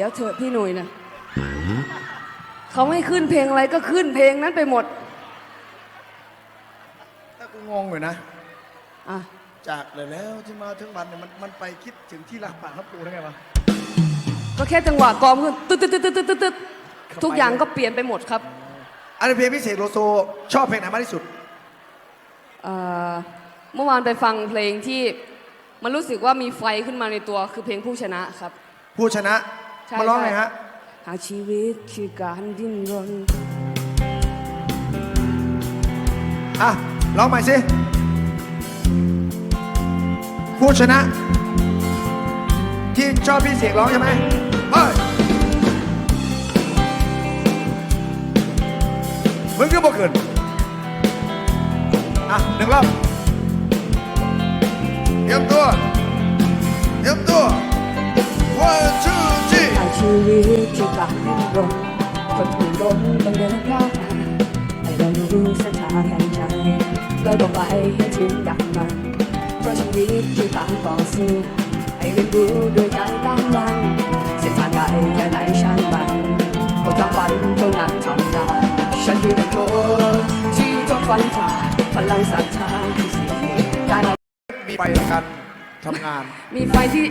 ดี๋ยวเถอะพี่หนุ่ยนะเขาให้ขึ้นเพลงอะไรก็ขึ้นเพลงนั้นไปหมด ถ้ากูงงอยู่นะอะจากเลยแล้วที่มาถึงวันเนี่ยมันมันไปคิดถึงที่รักป่าครับกูได้ไงวะก็แค่จังหวะกลอมขึ้นตึ๊ดตึ๊ดตึ๊ดตึ๊ดตึ๊ดตึ๊ดทุกอย่างก็เปลี่ยนไปหมดครับ อันนี้เพลงพิเศษโลโซชอบเพลงไหนมากที่สุดเอ่อเมื่อวานไปฟังเพลงที่มันรู้สึกว่ามีไฟขึ้นมาในตัวคือเพลงผู้ชนะครับ ผู้ชนะ ใช่มาร้องไงใช่ฮะ หากชีวิตคือการดิ้นรน อะร้องใหม่สิผู้ชนะ ที่ชอบพี่เสียงร้องใช่ไหมเฮ้ยมึงก็บอกเกินอะหนึ่งรอบเตรียมตัวเตรียมตัว ชีวิตคือการดิ้นรนคนผู้รนต้องเดินก้าวผ่านให้เรารู้เส้นทางแห่งใจเราต้องไปให้ถึงดังมันเพราะชีวิตคือการต่อสู้ให้เรียนรู้ด้วยการตั้งมั่นเส้นทางใดแค่ไหนช่างมันก็ทำฝันเท่านั้นทำได้ฉันคือนักโทษที่ต้องฝันฝ่าพลังศรัทธาที่สิ่งนี้ได้มามีไปในการทำงาน มีไฟที่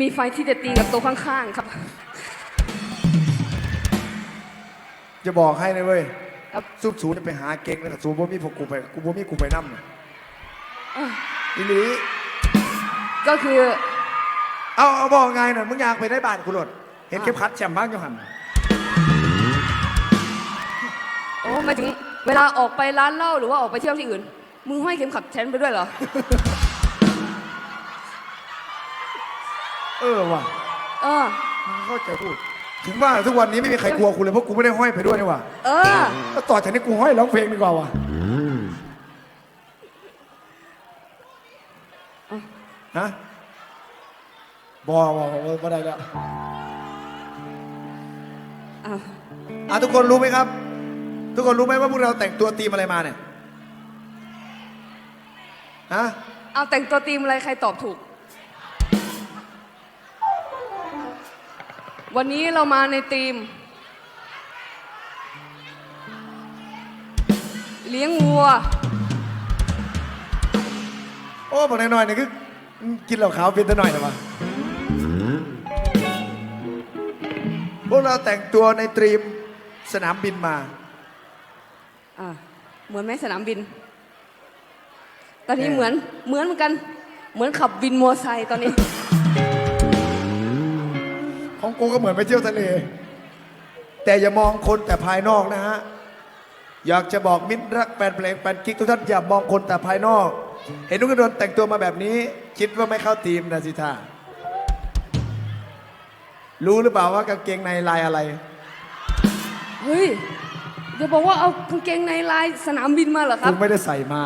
มีไฟที่จะตีกับตัวข้างๆครับ จะบอกให้เลยเว้ยครับ ซุปสูจะไปหาเก่งเลยแต่สูบ่มีพวกกูไปกูบ่มีกูไปนั่มอะอีหลีก็คือเอาเอาบอกไงหน่อยมึงอยากไปได้บ้านกูหลดเห็นเข็มขัดแชมป์บ้างอยู่หันโอ้หมายถึงเวลาออกไปร้านเหล้าหรือว่าออกไปเที่ยวที่อื่น มึงห้อยเข็มขัดแชนไปด้วยเหรอ เออว่ะเออ มึงเข้าใจพูด ถึงว่าทุกวันนี้ไม่มีใครกลัวกูเลยเพราะกูไม่ได้ห้อยไปด้วยนี่ว่ะเออ แล้วต่อจากนี้กูห้อยร้องเพลงดีกว่าว่ะฮะบอบอบอบอได้แล้วอะอะทุกคนรู้ไหมครับ ทุกคนรู้ไหมว่าพวกเราแต่งตัวตีมอะไรมาเนี่ยฮะเอาแต่งตัวทีมอะไรใครตอบถูก วันนี้เรามาในทีม เลี้ยงวัว โอ้บอกหน่อยๆเนี่ยคือกินเหล้าขาวเป็นแต่หน่อยนะวะพวกเราแต่งตัวในตรีมสนามบินมา อะ เหมือนไหมสนามบิน ตอนนี้เออเหมือนเหมือนเหมือนกัน เหมือนขับวินมอไซค์ตอนนี้ ของกูก็เหมือนไปเที่ยวทะเล แต่อย่ามองคนแต่ภายนอกนะฮะ อยากจะบอกมิตรรักแฟนเพลงแฟนกิ๊กทุกท่านอย่ามองคนแต่ภายนอก เห็นนุกกระโดนแต่งตัวมาแบบนี้ คิดว่าไม่เข้าทีมนะสิท่ารู้หรือเปล่าว่ากางเกงในลายอะไร เฮ้ยจะบอกว่าเอากางเกงในลายสนามบินมาเหรอครักูบ ไม่ได้ใส่มา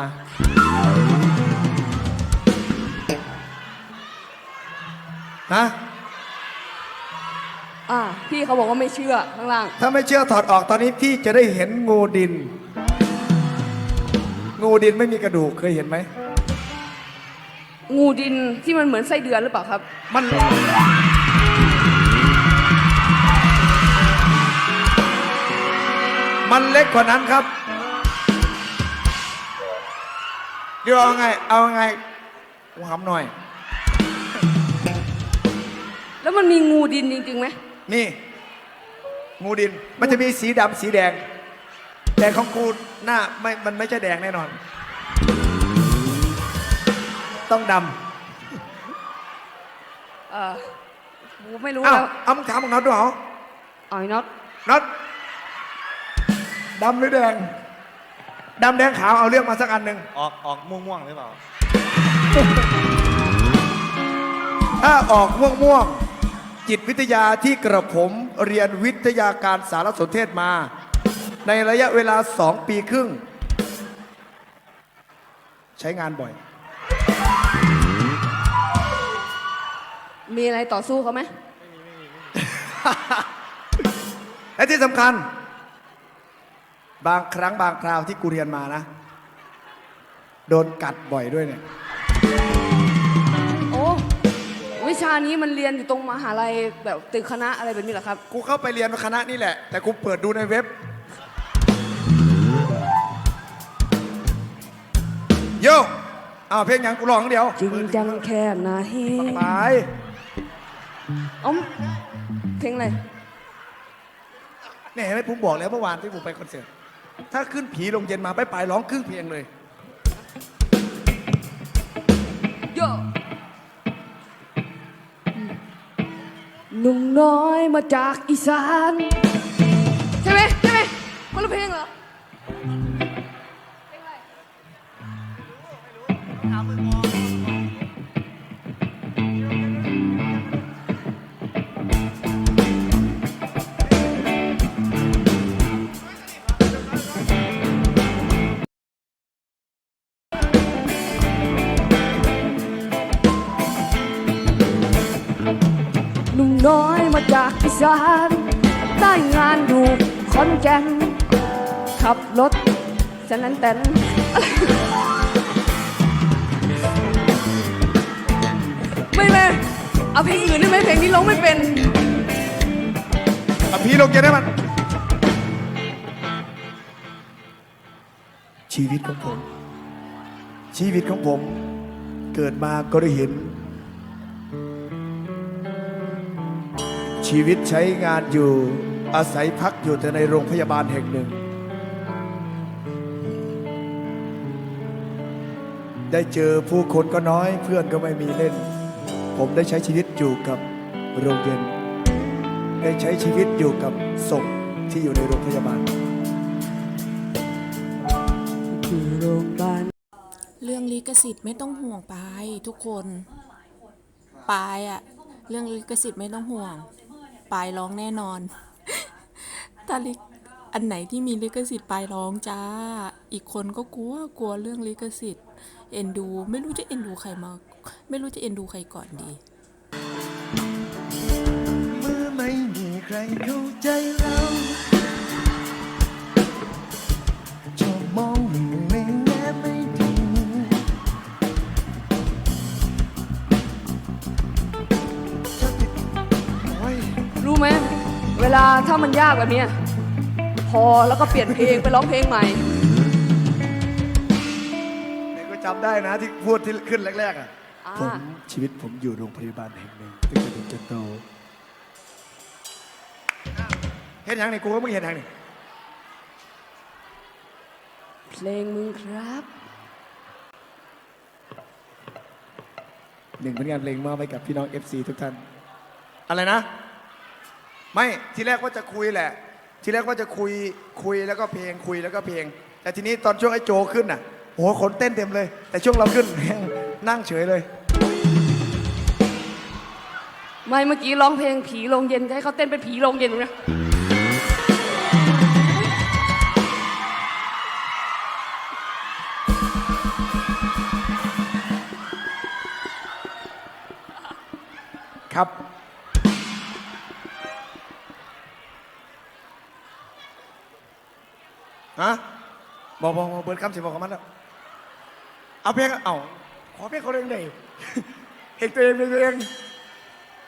ฮะ อ่าพี่เขาบอกว่าไม่เชื่อข้างล่าง ถ้าไม่เชื่อถอดออกตอนนี้พี่จะได้เห็นงูดิน งูดินไม่มีกระดูกเคยเห็นไหม งูดินที่มันเหมือนไส้เดือนหรือเปล่าครับ มัน มันเล็กกว่านั้นครับเดี๋ยวเอาไง เอาไงกูหำหน่อย แล้วมันมีงูดินจริงๆไหม นี่ งูดินมันจะมีสีดำสีแดง แต่ของกูหน้าไม่มันไม่ใช่แดงแน่นอน ต้องดเออกูไม่รู้ำอ้าวแล้วเอามึงถามของน็อตดูเหรออ๋อยน็อตน็อตดำหรือแดงดำแดงขาวเอาเรื่องมาสักอันหนึ่งออกออกม่วงๆหรือเปล่า ถ้าออกม่วงม่วงๆ จิตวิทยาที่กระผมเรียนวิทยาการสารสนเทศมา ในระยะเวลาสองปีครึ่ง ใช้งานบ่อย มีอะไรต่อสู้เขาไหม และที่สำคัญ บางครั้งบางคราวที่กูเรียนมานะ โดนกัดบ่อยด้วยเนี่ยโอ้วิชานี้มันเรียนอยู่ตรงมหาลัยแบบตึกคณะอะไรแบบนี้เหรอครับ กูเข้าไปเรียนคณะนี่แหละ แต่กูเปิดดูในเว็บ โย่อ้าวเพลงหยังกูร้องเดียวจริงจังแค่ไหนไปเอ้อมเพลงอะไร เนี่ยเห็นไหมผมบอกแล้วเมื่อวานที่ผมไปคอนเสิร์ตถ้าขึ้นผีลงเย็นมาไปปลายร้องครึ่งเพลงเลยโย หนุ่มน้อยมาจากอีสาน ใช่ไหมใช่ไหมคนละเพลงเหรอห สานได้งานอยู่ขอนแก่นขับรถฉะนั้นแต่นไม่ไม่เอาเพลงอื่นได้ไหมเพลงนี้ร้องไม่เป็น อะผีลงเย็นให้มัน ชีวิตของผม ชีวิตของผม เกิดมาก็ได้เห็น ชีวิตใช้งานอยู่อาศัยพักอยู่แต่ในโรงพยาบาลแห่งหนึ่ง ได้เจอผู้คนก็น้อยเพื่อนก็ไม่มีเล่น ผมได้ใช้ชีวิตอยู่กับโรงเรียนได้ใช้ชีวิตอยู่กับศพที่อยู่ในโรงพยาบาลอยู่โรงพยาบาลเรื่องลิขสิทธิ์ไม่ต้องห่วงปายทุกคนปายอะเรื่องลิขสิทธิ์ไม่ต้องห่วง ปลายร้องแน่นอนถ้าลิอันไหนที่มีลิขสิทธิ์ปลายร้องจ้า อีกคนก็กลัวกลัวเรื่องลิขสิทธิ์ เอ็นดู ไม่รู้จะเอ็นดูใครมา ไม่รู้จะเอ็นดูใครก่อนดี เมื่อไม่มีใครเข้าใจเรา เวลาถ้ามันยากแบบเนี้ยพอแล้วก็เปลี่ยนเพลงไปร้องเพลงใหม่ไหนก็จำได้นะที่พูดที่ขึ้นแรกๆอะอ่าผมชีวิตผมอยู่โรงพยาบาลแห่งหนึ่งตั้งแต่เด็กจนโตเห็นยังนี่กูก็ไม่เห็นยังนี่เพลงมึงครับ หนึ่งผลงานเพลงมอบให้กับพี่น้อง FC ทุกท่าน อะไรนะ ไม่ทีแรกว่าจะคุยแหละ ทีแรกว่าจะคุยคุยแล้วก็เพลงคุยแล้วก็เพลง แต่ทีนี้ตอนช่วงไอ้โจขึ้นน่ะโอ้โหขนเต้นเต็มเลย แต่ช่วงเราขึ้น นั่งเฉยเลย ไม่เมื่อกี้ร้องเพลงผีโรงเย็นจะให้เขาเต้นเป็นผีโรงเย็นนะครับ ฮะบอกบอกบอกเบิร์ดคำสิบอกกับมันแล้วเอาเพลงเอาขอเพลงเขาเองเลยเองตัวเองเพลงตัวเอง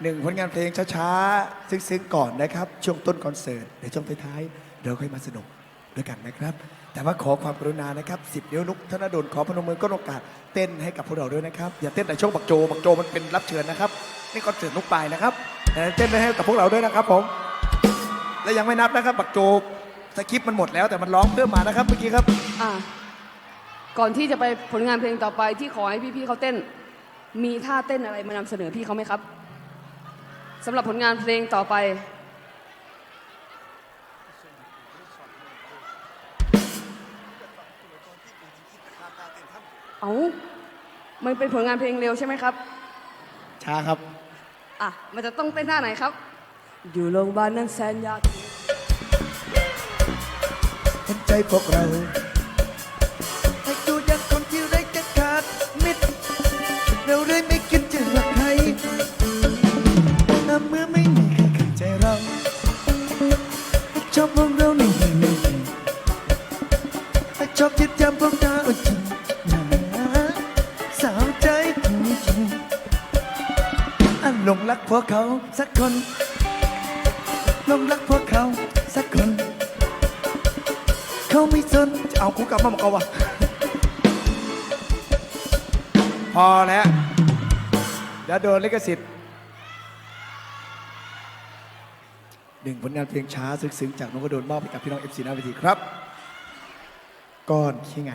หนึ่งผลงานเพลงช้าๆซึ้งๆก่อนนะครับ ช่วงต้นคอนเสิร์ตเดี๋ยวช่วงท้ายๆเดี๋ยวค่อยมาสนุกด้วยกันนะครับ แต่ว่าขอความกรุณานะครับสิบนิ้วนุกธนดลขอพนมมือก็โอกาสเต้นให้กับพวกเราด้วยนะครับ อย่าเต้นแต่ช่วงบักโจบักโจมันเป็นรับเชิญนะครับนี่คอนเสิร์ตนุกปลายนะครับแต่เต้นให้กับพวกเราด้วยนะครับผมและยังไม่นับนะครับบักโจ สคริปต์มันหมดแล้วแต่มันร้องเพิ่มมานะครับเมื่อกี้ครับ อะก่อนที่จะไปผลงานเพลงต่อไปที่ขอให้พี่ๆเขาเต้น มีท่าเต้นอะไรมานำเสนอพี่เขาไหมครับสำหรับผลงานเพลงต่อไป เอามันเป็นผลงานเพลงเร็วใช่ไหมครับ ช้าครับ อะ มันจะต้องเต้นท่าไหนครับ อยู่โรงพยาบาลนั้นแสนยากเห็นใจพวกเรา ให้ดูย่างคนที่ไร้จะขาดมิตรเราเลยไม่คิดจะรักใครแต่เมื่อไม่มีใครเข้าใจเราชอบพวกเราในหนึ่งหนึ่งชอบยึดยำพวกเราจริงนะสาวใจจริงๆอารรักพวกเขาสักคน กูกลับมาบอกเขาว่าพอแล้วเดี๋ยวโดนลิขสิทธิ์หนึ่งผลงานเพลงช้าซึ้งๆจากน้องกระโดนมอบให้กับพี่น้องเอฟซีหน้าเวทีครับ ก้อนขี้ไง